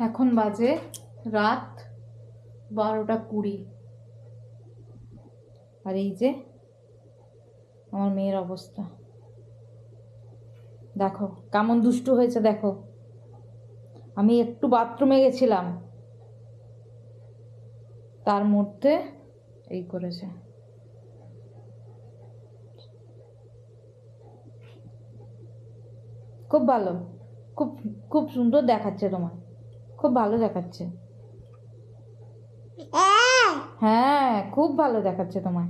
এখন বাজে রাত বারোটা কুড়ি। আর এই যে আমার মেয়ের অবস্থা। দেখো, কেমন দুষ্টু হয়েছে, দেখো। আমি একটু বাথরুমে গেছিলাম। তার মধ্যে এই করেছে। খুব ভালো, খুব খুব সুন্দর দেখাচ্ছে তোমার খুব ভালো দেখাচ্ছে। হ্যাঁ। খুব ভালো দেখাচ্ছে তোমায়।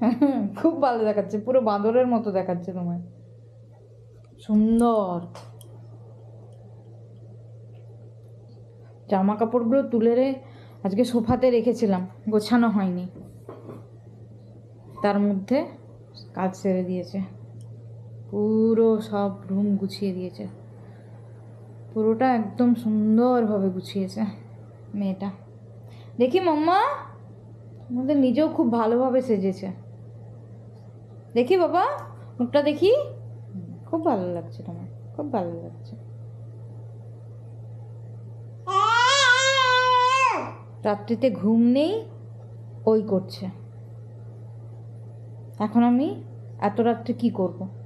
খুব ভালো দেখাচ্ছে পুরো বাঁদরের মতো দেখাচ্ছে তোমায়। সুন্দর। জামা কাপড়গুলো তুলে রে আজকে সোফাতে রেখেছিলাম গোছানো হয়নি। তার মধ্যে কাজ সেরে দিয়েছে। পুরো সব রুম গুছিয়ে দিয়েছে। পুরোটা একদম সুন্দরভাবে গুছিয়েছে মেয়েটা। দেখি মাম্মা আমাদের নিজেও খুব ভালোভাবে সেজেছে। দেখি বাবা, মুখটা দেখি। খুব ভালো লাগছে তোমার, খুব ভালো লাগছে। রাত্রিতে ঘুম নেই, ওই করছে। এখন আমি এত রাত্রে কি করব?